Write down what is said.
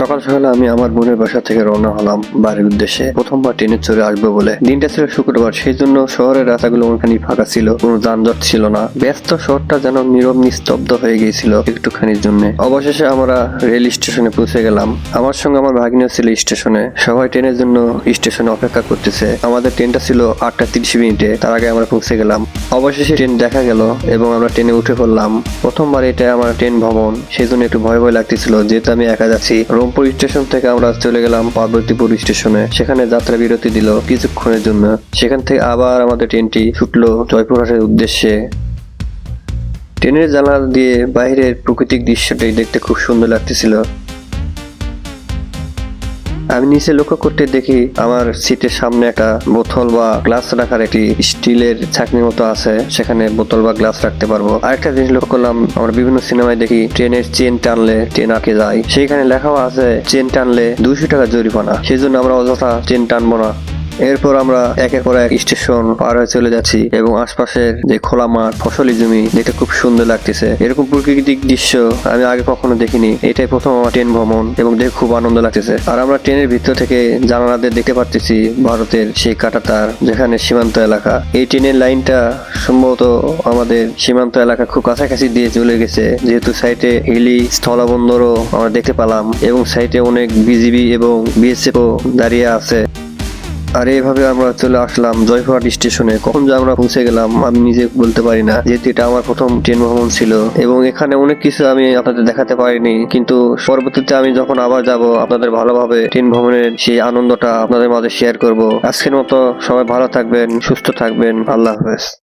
সকাল সকালে আমি আমার বোনের বাসা থেকে রওনা হলাম বাড়ির উদ্দেশ্যে। প্রথমবার ট্রেনে চড়ে আসব বলে। দিনটা ছিল শুক্রবার সেই জন্য শহরের রাস্তাগুলো অনেকখানি ফাঁকা ছিল, কোনো যানজট ছিল না। ব্যস্ত শহরটা যেন নীরব নিস্তব্ধ হয়ে গিয়েছিল একটুখানির জন্য। অবশেষে আমরা রেল স্টেশনে পৌঁছে গেলাম। আমার সঙ্গে আমার ভাগ্নিও ছিল স্টেশনে। সবাই ট্রেনের জন্য স্টেশনে অপেক্ষা করতেছে। আমাদের ট্রেনটা ছিল আটটা তিরিশ মিনিটে, তার আগে আমরা পৌঁছে গেলাম। অবশেষে ট্রেন দেখা গেল এবং আমরা ট্রেনে উঠে পড়লাম। প্রথমবার এটা আমার ট্রেন ভ্রমণ, সেই জন্য একটু ভয় ভয় লাগতেছিল, যেহেতু আমি একা যাচ্ছি। রংপুর স্টেশন থেকে আমরা চলে গেলাম পার্বতীপুর স্টেশনে। সেখানে যাত্রা বিরতি দিল কিছুক্ষণের জন্য। সেখান থেকে আবার আমাদের ট্রেনটি ছুটলো জয়পুরহাটের উদ্দেশ্যে। ট্রেনের জানালা দিয়ে বাইরের প্রাকৃতিক দৃশ্যটি দেখতে খুব সুন্দর লাগতেছিল। আমি নিচে লক্ষ্য করতে দেখি আমার সিটের সামনে একটা বোতল বা গ্লাস রাখার একটি স্টিলের ছাকনির মতো আছে। সেখানে বোতল বা গ্লাস রাখতে পারব। আরেকটা জিনিস লক্ষ্য করলাম, আমরা বিভিন্ন সিনেমায় দেখি ট্রেনের চেন টানলে ট্রেন আঁকে যায়। সেখানে লেখাও আছে, চেন টানলে দুইশো টাকা জরিমানা। সেই জন্য আমরা অযথা চেন টানবো না। এরপর আমরা একের পর এক স্টেশন পার হয়ে চলে যাচ্ছি এবং আশপাশের যে খোলা মাঠ, ফসলি জমি, দেখতে খুব সুন্দর লাগতেছে। এরকম প্রাকৃতিক দৃশ্য আমি আগে কখনো দেখিনি। এটাই প্রথম আমার ট্রেন ভ্রমণ এবং দেখে খুব আনন্দ লাগতেছে। আর আমরা ট্রেনের ভিতর থেকে জানালাদের দেখতে পারতেছি ভারতের সেই কাটাতার, যেখানে সীমান্ত এলাকা। এই ট্রেনের লাইনটা সম্ভবত আমাদের সীমান্ত এলাকা খুব কাছাকাছি দিয়ে চলে গেছে। যেহেতু সাইটে হিলি, স্থলবন্দরও আমরা দেখতে পেলাম এবং সাইটে অনেক বিজিবি এবং বিএসএফ দাঁড়িয়ে আছে। আর এইভাবে আমরা চলে আসলাম জয়পুরহাট স্টেশনে। কখন যে আমরা পৌঁছে গেলাম, আমি নিজে বলতে পারি না, যেহেতু এটা আমার প্রথম ট্রেন ভ্রমণ ছিল। এবং এখানে অনেক কিছু আমি আপনাদের দেখাতে পারিনি, কিন্তু পরবর্তীতে আমি যখন আবার যাব, আপনাদের ভালোভাবে ট্রেন ভ্রমণের সেই আনন্দটা আপনাদের মাঝে শেয়ার করব। আজকের মতো সবাই ভালো থাকবেন, সুস্থ থাকবেন। আল্লাহ হাফেজ।